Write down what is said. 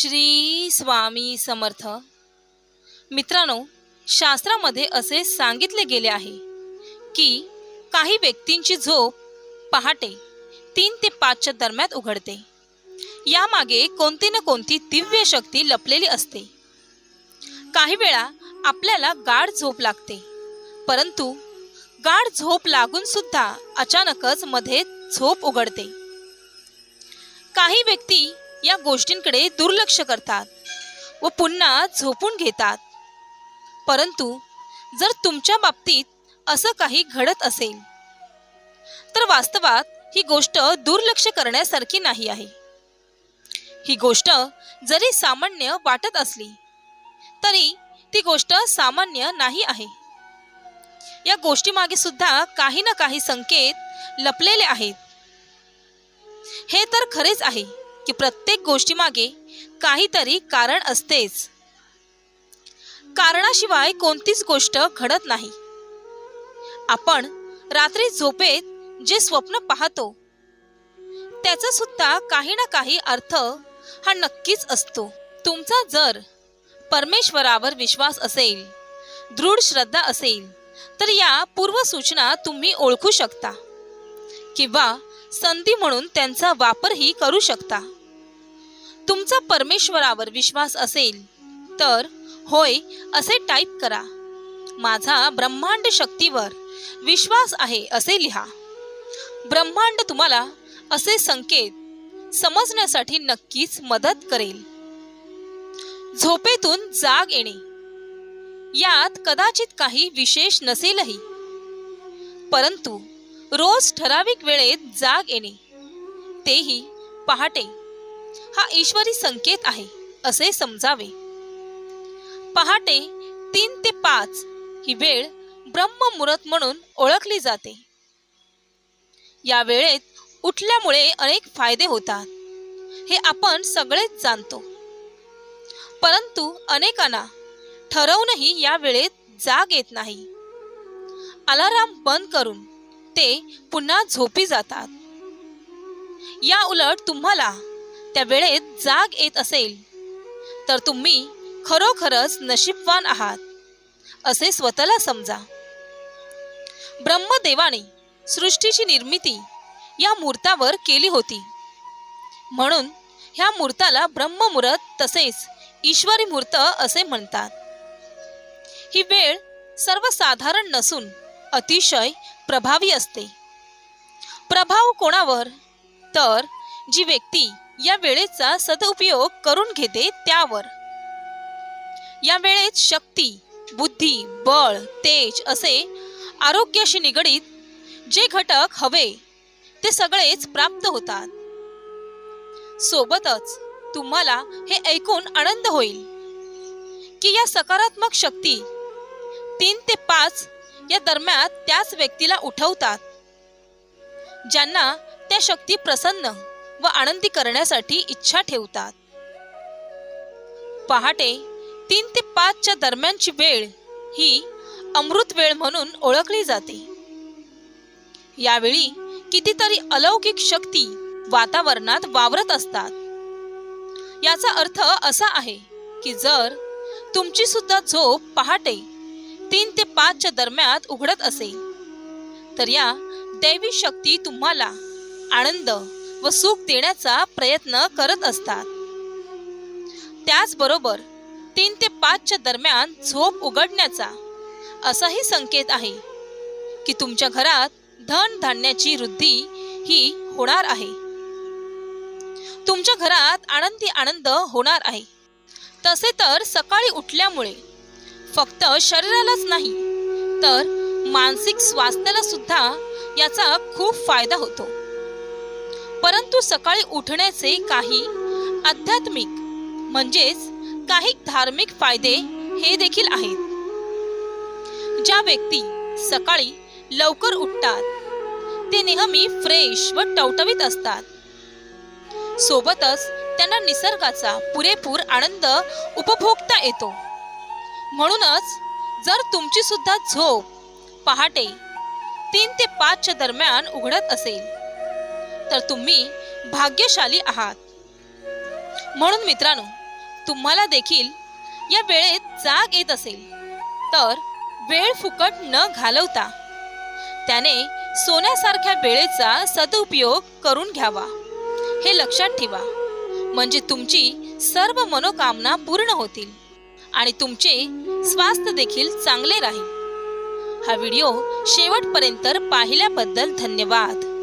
श्री स्वामी समर्थ. मित्रांनो शास्त्रामध्ये असे सांगितले गेले आहे की काही व्यक्तींची झोप पहाटे तीन ते पाचच्या दरम्यान उघडते. यामागे कोणती ना कोणती दिव्य शक्ती लपलेली असते. काही वेळा आपल्याला गाढ झोप लागते परंतु गाढ झोप लागून सुद्धा अचानकच मध्ये झोप उघडते. काही व्यक्ती या गोष्टींकडे दुर्लक्ष करतात व पुन्हा झोपून घेतात. परंतु जर तुमच्या बाबतीत असं काही घडत असेल तर वास्तवात ही गोष्ट दुर्लक्ष करण्यासारखी नाही आहे. ही गोष्ट जरी सामान्य वाटत असली तरी ती गोष्ट सामान्य नाही आहे. या गोष्टीमागे सुद्धा काही ना काही संकेत लपलेले आहेत. हे तर खरेच आहे की प्रत्येक गोष्टीमागे काहीतरी कारण असतेच. कारणाशिवाय कोणतीच गोष्ट घडत नाही. आपण रात्री झोपेत जे स्वप्न पाहतो त्याचा सुद्धा काही ना काही अर्थ हा नक्कीच असतो. तुमचा जर परमेश्वरावर विश्वास असेल दृढ श्रद्धा असेल तर या पूर्वसूचना तुम्ही ओळखू शकता किंवा संधी म्हणून त्यांचा वापरही करू शकता. तुमचा परमेश्वरावर विश्वास असेल तर होय असे टाईप करा. माझा ब्रह्मांड शक्तीवर विश्वास आहे असे लिहा. ब्रह्मांड तुम्हाला असे संकेत समजण्यासाठी नक्कीच मदत करेल. झोपेतून जाग येणे. यात कदाचित काही विशेष नसेलही. परंतु रोज ठराविक वेळेत जाग येणे. तेही पहाटे. हा ईश्वरी संकेत आहे असे समजावे. पहाटे तीन ते पाच ही वेळ ब्रह्ममुहूर्त म्हणून ओळखली जाते. या वेळेत उठल्यामुळे अनेक फायदे होतात हे आपण सगळेच जाणतो. परंतु अनेकांना ठरवूनही या वेळेत जाग येत नाही. अलाराम बंद करून ते पुन्हा झोपी जातात. या उलट तुम्हाला त्या वेळेत जाग येत असेल तर तुम्ही खरोखरच नशीबवान आहात असे स्वतःला समजा. ब्रह्मदेवाने सृष्टीची निर्मिती या मूर्तावर केली होती. म्हणून ह्या मूर्ताला ब्रह्ममुहूर्त तसेच ईश्वरी मूर्त असे म्हणतात. ही वेळ सर्वसाधारण नसून अतिशय प्रभावी असते. प्रभाव कोणावर? तर जी व्यक्ती या वेळेचा सदुपयोग करून घेते त्यावर. या वेळेत शक्ती बुद्धी बळ तेज असे आरोग्याशी निगडीत जे घटक हवे ते सगळेच प्राप्त होतात. सोबतच तुम्हाला हे ऐकून आनंद होईल की या सकारात्मक शक्ती तीन ते पाच या दरम्यान त्याच व्यक्तीला उठवतात ज्यांना त्या शक्ती प्रसन्न व आनंदी करण्यासाठी इच्छा ठेवतात. पहाटे तीन ते पाचच्या दरम्यानची वेळ ही अमृत वेळ म्हणून ओळखली जाते. यावेळी कितीतरी अलौकिक शक्ती वातावरणात वावरत असतात. याचा अर्थ असा आहे की जर तुमची सुद्धा झोप पहाटे तीन ते पाचच्या दरम्यान उघडत असेल तर या दैवी शक्ती तुम्हाला आनंद व सुख देण्याचा प्रयत्न करत असतात. त्याचबरोबर तीन ते पाचच्या दरम्यान झोप उघडण्याचा असाही संकेत आहे की तुमच्या घरात धन धान्याची वृद्धी ही होणार आहे. तुमच्या घरात आनंदी आनंद होणार आहे. तसे तर सकाळी उठल्यामुळे फक्त शरीरालाच नाही तर मानसिक स्वास्थ्याला सुद्धा याचा खूप फायदा होतो. परंतु सकाळी उठण्याचे काही आध्यात्मिक म्हणजेच काही धार्मिक फायदे हे देखील आहेत. ज्या व्यक्ती सकाळी लवकर उठतात ते नेहमी फ्रेश व टवटवीत असतात. सोबतच त्यांना निसर्गाचा पुरेपूर आनंद उपभोगता येतो. म्हणूनच जर तुमची सुद्धा झोप पहाटे तीन ते पाचच्या दरम्यान उघडत असेल तर तुम्ही भाग्यशाली आहात. म्हणून मित्रांनो तुम्हाला देखील या वेळेत जाग येत असेल. तर वेळ फुकट न घालवता त्याने सोन्यासारख्या वेळेचा सदुपयोग करून घ्यावा. हे लक्षात ठेवा. म्हणजे तुमची सर्व मनोकामना पूर्ण होतील आणि तुमचे स्वास्थ्य देखील चांगले राहील. हा व्हिडिओ शेवटपर्यंत पाहिल्याबद्दल धन्यवाद.